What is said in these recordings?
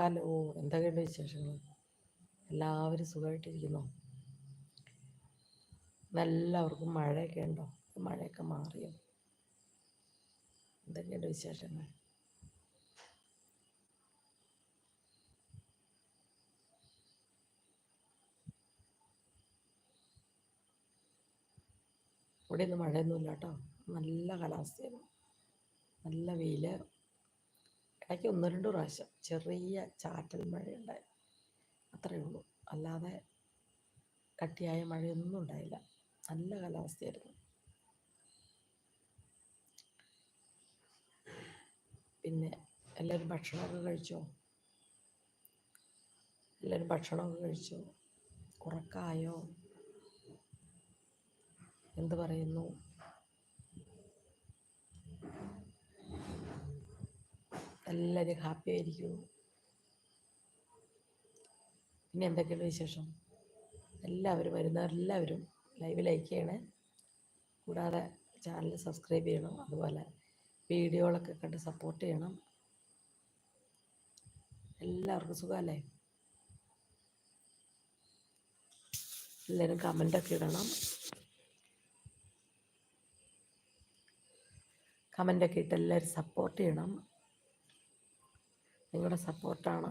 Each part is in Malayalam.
ഹലോ എന്തൊക്കെയുണ്ട് വിശേഷങ്ങൾ എല്ലാവരും സുഖമായിട്ടിരിക്കുന്നു എല്ലാവർക്കും മഴയൊക്കെ ഉണ്ടോ? മഴയൊക്കെ മാറിയോ? എന്തൊക്കെയുണ്ട് വിശേഷങ്ങൾ ഇവിടെ ഒന്നും മഴയൊന്നുമില്ല കേട്ടോ നല്ല കാലാവസ്ഥയാണ് നല്ല വെയിൽ ഇടയ്ക്ക് ഒന്ന് രണ്ട് പ്രാവശ്യം ചെറിയ ചാറ്റൽ മഴയുണ്ടായി. അത്രയേ ഉള്ളൂ. അല്ലാതെ കട്ടിയായ മഴയൊന്നും ഉണ്ടായില്ല. നല്ല കാലാവസ്ഥയായിരുന്നു. പിന്നെ എല്ലാവരും ഭക്ഷണമൊക്കെ കഴിച്ചോ? എല്ലാവരും ഭക്ഷണമൊക്കെ കഴിച്ചോ? കുറക്കായോ എന്ത് പറയുന്നു? എല്ലാവരും ഹാപ്പി ആയിരിക്കൂ. പിന്നെ എന്തൊക്കെയുണ്ട് വിശേഷം? എല്ലാവരും വരുന്നവരെല്ലാവരും ലൈവ് ലൈക്ക് ചെയ്യണേ കൂടാതെ ചാനൽ സബ്സ്ക്രൈബ് ചെയ്യണം. അതുപോലെ വീഡിയോകളൊക്കെ കണ്ട് സപ്പോർട്ട് ചെയ്യണം. എല്ലാവർക്കും സുഖമല്ലേ? എല്ലാവരും കമന്റൊക്കെ ഇടണം. കമന്റൊക്കെ ഇട്ട് എല്ലാവരും സപ്പോർട്ട് ചെയ്യണം. നിങ്ങളുടെ സപ്പോർട്ടാണ്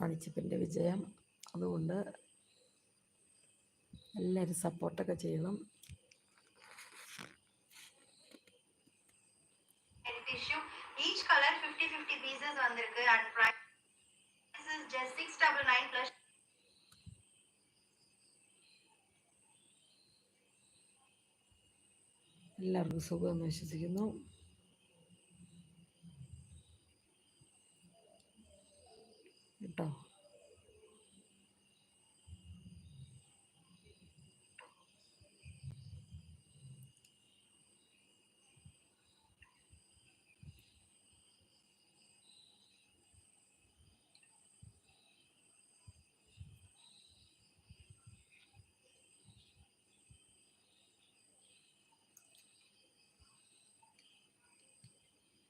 മണിച്ചിപ്പിന്റെ വിജയം. അതുകൊണ്ട് എല്ലാവരും സപ്പോർട്ടൊക്കെ ചെയ്യണം. എല്ലാവർക്കും സുഖമെന്ന് color കേട്ടോ.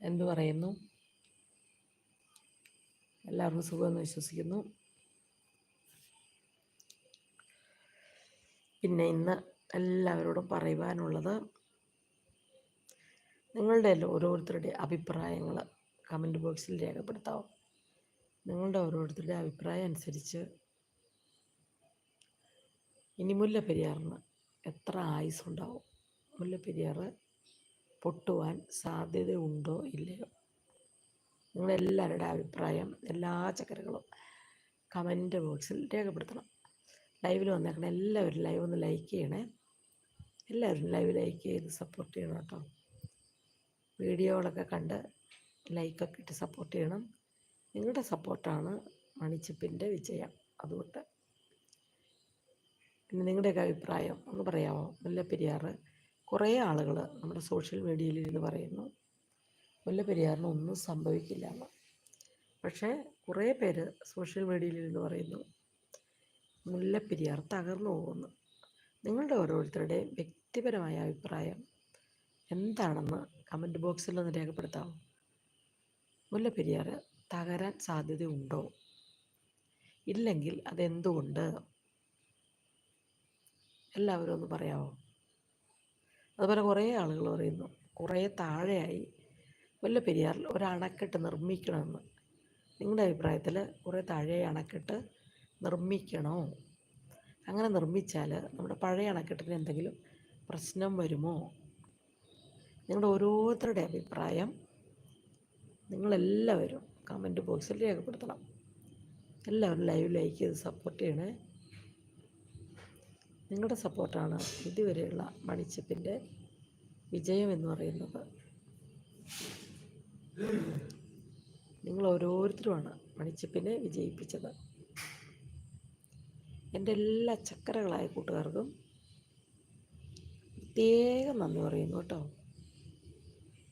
എന്തു പറയുന്നു? എല്ലാവർക്കും സുഖമെന്ന് വിശ്വസിക്കുന്നു. പിന്നെ ഇന്ന് എല്ലാവരോടും പറയുവാനുള്ളത് നിങ്ങളുടെ ഓരോരുത്തരുടെ അഭിപ്രായങ്ങൾ കമന്റ് ബോക്സിൽ രേഖപ്പെടുത്താവും. നിങ്ങളുടെ ഓരോരുത്തരുടെ അഭിപ്രായം അനുസരിച്ച് ഇനി മുല്ലപ്പെരിയാറിന് എത്ര ആയുസ് ഉണ്ടാവും മുല്ലപ്പെരിയാറ് പൊട്ടുവാൻ സാധ്യതയുണ്ടോ ഇല്ലയോ? നിങ്ങളെല്ലാവരുടെ അഭിപ്രായം എല്ലാ ചക്കരകളും കമന്റ് ബോക്സിൽ രേഖപ്പെടുത്തണം. ലൈവിൽ വന്നേക്കണം എല്ലാവരും ലൈവ് ഒന്ന് ലൈക്ക് ചെയ്യണേ. എല്ലാവരും ലൈവ് ലൈക്ക് ചെയ്ത് സപ്പോർട്ട് ചെയ്യണം കേട്ടോ. വീഡിയോകളൊക്കെ കണ്ട് ലൈക്കൊക്കെ ഇട്ട് സപ്പോർട്ട് ചെയ്യണം. നിങ്ങളുടെ സപ്പോർട്ടാണ് മണിച്ചിപ്പിന്റെ വിജയം അതുകൊണ്ട്. പിന്നെ നിങ്ങളുടെയൊക്കെ അഭിപ്രായം ഒന്ന് പറയാമോ? മുല്ലപ്പെരിയാർ കുറേ ആളുകൾ നമ്മുടെ സോഷ്യൽ മീഡിയയിൽ ഇരുന്ന് പറയുന്നു. മുല്ലപ്പെരിയാറിന് ഒന്നും സംഭവിക്കില്ല എന്ന് പക്ഷേ കുറേ പേര് സോഷ്യൽ മീഡിയയിൽ നിന്ന് പറയുന്നു മുല്ലപ്പെരിയാർ തകർന്നു പോകുന്നു. നിങ്ങളുടെ ഓരോരുത്തരുടെയും വ്യക്തിപരമായ അഭിപ്രായം എന്താണെന്ന് കമന്റ് ബോക്സിൽ ഒന്ന് രേഖപ്പെടുത്താമോ? മുല്ലപ്പെരിയാർ തകരാൻ സാധ്യതയുണ്ടോ? ഇല്ലെങ്കിൽ അതെന്തുകൊണ്ട്? എല്ലാവരും ഒന്ന് പറയാമോ? അതുപോലെ കുറേ ആളുകൾ പറയുന്നു കുറേ താഴെയായി മുല്ലപ്പെരിയാറിൽ ഒരു അണക്കെട്ട് നിർമ്മിക്കണമെന്ന്. നിങ്ങളുടെ അഭിപ്രായത്തിൽ കുറേ താഴെ അണക്കെട്ട് നിർമ്മിക്കണോ? അങ്ങനെ നിർമ്മിച്ചാൽ നമ്മുടെ പഴയ അണക്കെട്ടിന് എന്തെങ്കിലും പ്രശ്നം വരുമോ? നിങ്ങളുടെ ഓരോരുത്തരുടെ അഭിപ്രായം നിങ്ങളെല്ലാവരും കമന്റ് ബോക്സിൽ രേഖപ്പെടുത്തണം. എല്ലാവരും ലൈവ് ലൈക്ക് ചെയ്ത് സപ്പോർട്ട് ചെയ്യണേ. നിങ്ങളുടെ സപ്പോർട്ടാണ് ഇതുവരെയുള്ള മണിച്ചപ്പിന്റെ വിജയം എന്ന് പറയുന്നത്. നിങ്ങൾ ഓരോരുത്തരുമാണ് മണിച്ചപ്പിനെ വിജയിപ്പിച്ചത്. എന്റെ എല്ലാ ചക്കരകളായ കൂട്ടുകാർക്കും പ്രത്യേകം നന്ദി പറയുന്നു കേട്ടോ.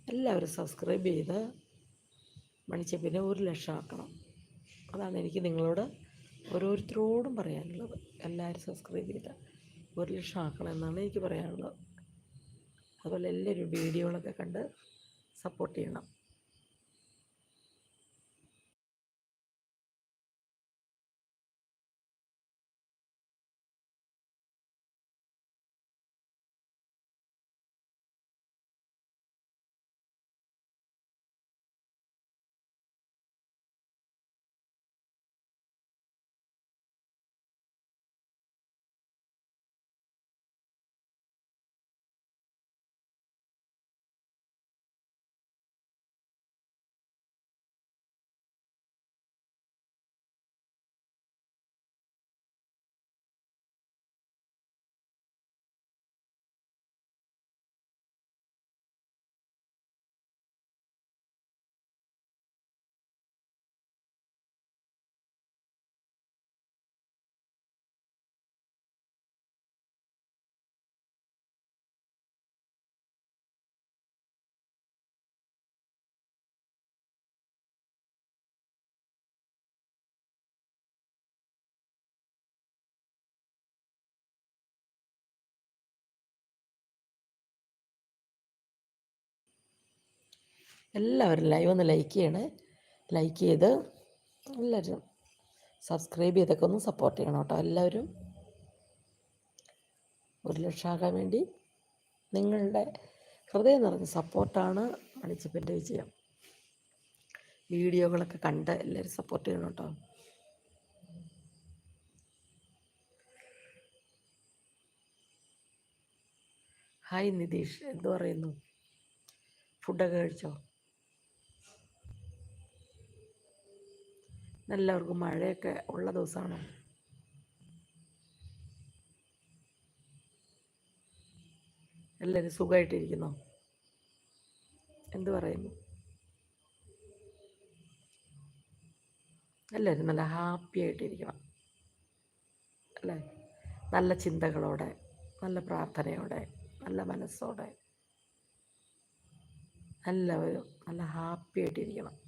എല്ലാവരും സബ്സ്ക്രൈബ് ചെയ്ത് മണിച്ചപ്പിനെ ഒരു ലക്ഷം ആക്കണം അതാണ് എനിക്ക് നിങ്ങളോട് ഓരോരുത്തരോടും പറയാനുള്ളത്. എല്ലാവരും സബ്സ്ക്രൈബ് ചെയ്ത് ഒരു ലക്ഷം ആക്കണം എന്നാണ് എനിക്ക് പറയാനുള്ളത്. അതുപോലെ എല്ലാവരും വീഡിയോകളൊക്കെ കണ്ട് സപ്പോർട്ട് ചെയ്യണം. എല്ലാവരും ലൈവ് ഒന്ന് ലൈക്ക് ചെയ്യണേ. ലൈക്ക് ചെയ്ത് എല്ലാവരും സബ്സ്ക്രൈബ് ചെയ്തൊക്കെ ഒന്ന് സപ്പോർട്ട് ചെയ്യണം കേട്ടോ എല്ലാവരും. ഒരു ലക്ഷമാകാൻ വേണ്ടി നിങ്ങളുടെ ഹൃദയം നിറഞ്ഞ സപ്പോർട്ടാണ് മണിച്ചപ്പന്റെ വിജയം. വീഡിയോകളൊക്കെ കണ്ട് എല്ലാവരും സപ്പോർട്ട് ചെയ്യണം കേട്ടോ. ഹായ് നിതീഷ് എന്തു പറയുന്നു? ഫുഡൊക്കെ കഴിച്ചോ? എല്ലാവർക്കും മഴയൊക്കെ ഉള്ള ദിവസമാണോ എല്ലാവരും സുഖമായിട്ടിരിക്കുന്നോ എന്തു പറയുന്നു? എല്ലാവരും നല്ല ഹാപ്പി ആയിട്ടിരിക്കണം. അല്ലേ? നല്ല ചിന്തകളോടെ നല്ല പ്രാർത്ഥനയോടെ നല്ല മനസ്സോടെ. എല്ലാവരും നല്ല ഹാപ്പി ആയിട്ടിരിക്കണം.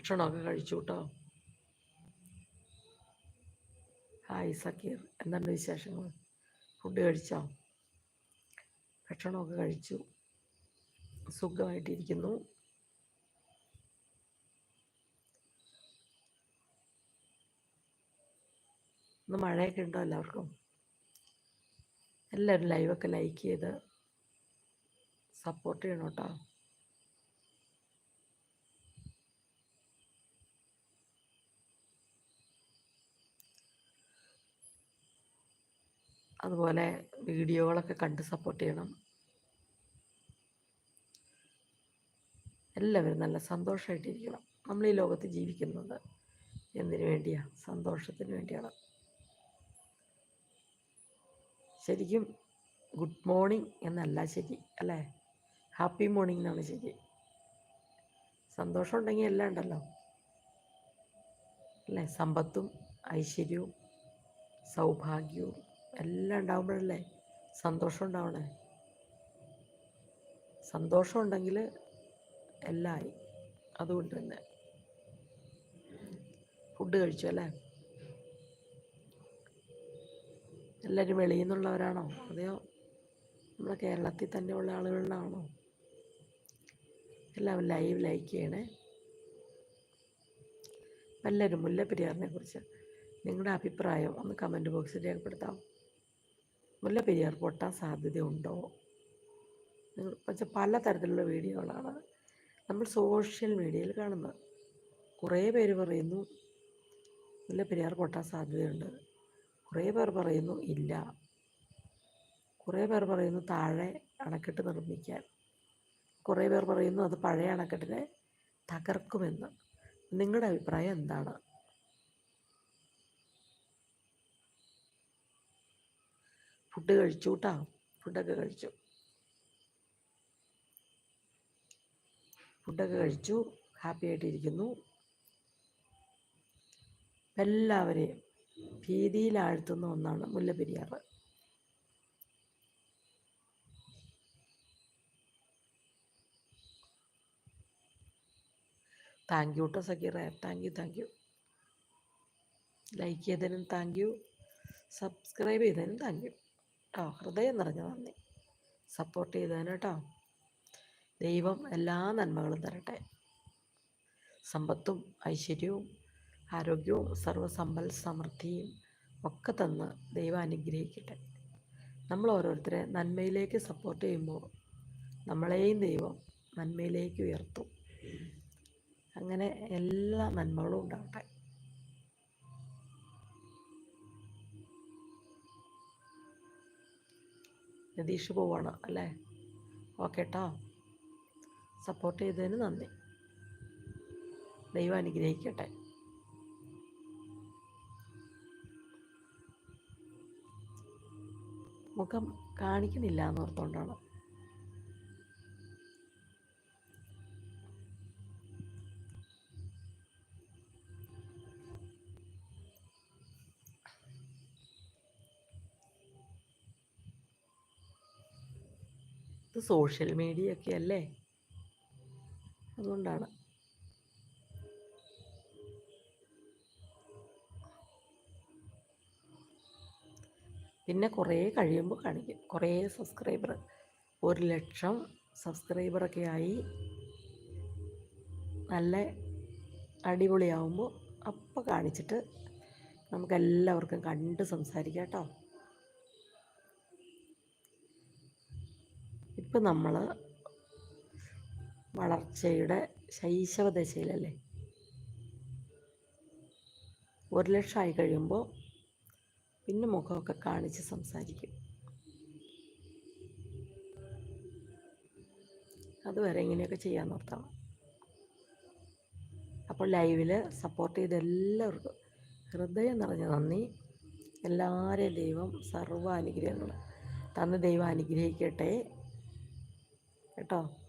ഭക്ഷണമൊക്കെ കഴിച്ചു കേട്ടോ ഹായ് സക്കീർ എന്തുണ്ട് വിശേഷങ്ങൾ? ഫുഡ് കഴിച്ചോ? ഭക്ഷണമൊക്കെ കഴിച്ചു. സുഖമായിട്ടിരിക്കുന്നു. ഇന്ന് മഴയൊക്കെ ഉണ്ടോ എല്ലാവർക്കും? എല്ലാവരും ലൈവൊക്കെ ലൈക്ക് ചെയ്ത് സപ്പോർട്ട് ചെയ്യണം കേട്ടോ അതുപോലെ വീഡിയോകളൊക്കെ കണ്ട് സപ്പോർട്ട് ചെയ്യണം. എല്ലാവരും നല്ല സന്തോഷമായിട്ടിരിക്കണം നമ്മൾ ഈ ലോകത്ത് ജീവിക്കുന്നത് എന്തിനു വേണ്ടിയാണ് സന്തോഷത്തിന് വേണ്ടിയാണ്. ശരിക്കും ഗുഡ് മോർണിംഗ് എന്നല്ല ശരി അല്ലേ? ഹാപ്പി മോർണിംഗ് എന്നാണ് ശരി. സന്തോഷം ഉണ്ടെങ്കിൽ എല്ലാം ഉണ്ടല്ലോ. അല്ലേ? സമ്പത്തും ഐശ്വര്യവും സൗഭാഗ്യവും. എല്ലാം ഉണ്ടാകുമ്പോഴല്ലേ സന്തോഷം ഉണ്ടാവണേ? സന്തോഷം ഉണ്ടെങ്കിൽ എല്ലാമായി അതുകൊണ്ട് തന്നെ. ഫുഡ് കഴിച്ചു അല്ലേ? എല്ലാവരും വെളിയിൽ നിന്നുള്ളവരാണോ? അതെയോ? നമ്മുടെ കേരളത്തിൽ തന്നെ ഉള്ള ആളുകളിലാണോ? എല്ലാവരും ലൈവ് ലൈക്ക് ചെയ്യണേ. എല്ലാവരും മുല്ലപ്പെരിയാറിനെ കുറിച്ച് നിങ്ങളുടെ അഭിപ്രായം ഒന്ന് കമന്റ് ബോക്സിൽ രേഖപ്പെടുത്താം മുല്ലപ്പെരിയാർ പൊട്ടാൻ സാധ്യതയുണ്ടോ? നിങ്ങൾ വെച്ചാൽ പലതരത്തിലുള്ള വീഡിയോകളാണ് നമ്മൾ സോഷ്യൽ മീഡിയയിൽ കാണുന്നത്. കുറേ പേര് പറയുന്നു വല്ല മുല്ലപ്പെരിയാർ പൊട്ടാൻ സാധ്യതയുണ്ട്. കുറേ പേർ പറയുന്നു ഇല്ല. കുറേ പേർ പറയുന്നു താഴെ അണക്കെട്ട് നിർമ്മിക്കാൻ. കുറേ പേർ പറയുന്നു അത് പഴയ അണക്കെട്ടിനെ തകർക്കുമെന്ന്. നിങ്ങളുടെ അഭിപ്രായം എന്താണ്? ഫുഡ് കഴിച്ചു കേട്ടോ ഫുഡൊക്കെ കഴിച്ചു. ഫുഡൊക്കെ കഴിച്ചു. ഹാപ്പി ആയിട്ടിരിക്കുന്നു. എല്ലാവരെയും ഭീതിയിലാഴ്ത്തുന്ന ഒന്നാണ് മുല്ലപ്പെരിയാർ താങ്ക് യു കേട്ടോ Sakeera. Thank you thank you like ചെയ്തതിനും thank you subscribe ചെയ്തതിനും താങ്ക് യു കേട്ടോ ഹൃദയം നിറഞ്ഞ നന്ദി. സപ്പോർട്ട് ചെയ്തതിന് കേട്ടോ. ദൈവം എല്ലാ നന്മകളും തരട്ടെ. സമ്പത്തും ഐശ്വര്യവും ആരോഗ്യവും സർവസമ്പൽ സമൃദ്ധിയും ഒക്കെ തന്ന് ദൈവം അനുഗ്രഹിക്കട്ടെ. നമ്മൾ ഓരോരുത്തരെ നന്മയിലേക്ക് സപ്പോർട്ട് ചെയ്യുമ്പോൾ നമ്മളെയും ദൈവം നന്മയിലേക്ക് ഉയർത്തും. അങ്ങനെ എല്ലാ നന്മകളും ഉണ്ടാവട്ടെ. നിതീഷ് പോവാണ് അല്ലേ? ഓക്കെ കേട്ടോ സപ്പോർട്ട് ചെയ്തതിന് നന്ദി. ദൈവം അനുഗ്രഹിക്കട്ടെ. മുഖം കാണിക്കുന്നില്ല എന്ന് സോഷ്യൽ മീഡിയ ഒക്കെ അല്ലേ? അതുകൊണ്ടാണ്. പിന്നെ കുറേ കഴിയുമ്പോൾ കാണിക്കും. കുറേ സബ്സ്ക്രൈബർ ഒരു ലക്ഷം സബ്സ്ക്രൈബറൊക്കെ ആയി നല്ല അടിപൊളിയാവുമ്പോൾ അപ്പോൾ കാണിച്ചിട്ട് നമുക്കെല്ലാവർക്കും കണ്ട് സംസാരിക്കാം കേട്ടോ. ഇപ്പം നമ്മൾ വളർച്ചയുടെ ശൈശവ ദശയിലല്ലേ ഒരു ലക്ഷമായി കഴിയുമ്പോൾ പിന്നെ മുഖമൊക്കെ കാണിച്ച് സംസാരിക്കും. അതുവരെ ഇങ്ങനെയൊക്കെ ചെയ്യാൻ നിർത്തണം. അപ്പോൾ ലൈവിൽ സപ്പോർട്ട് ചെയ്ത എല്ലാവർക്കും ഹൃദയം നിറഞ്ഞ നന്ദി. എല്ലാവരെയും ദൈവം സർവ അനുഗ്രഹങ്ങൾ തന്ന് ദൈവം അനുഗ്രഹിക്കട്ടെ. കേട്ടോ.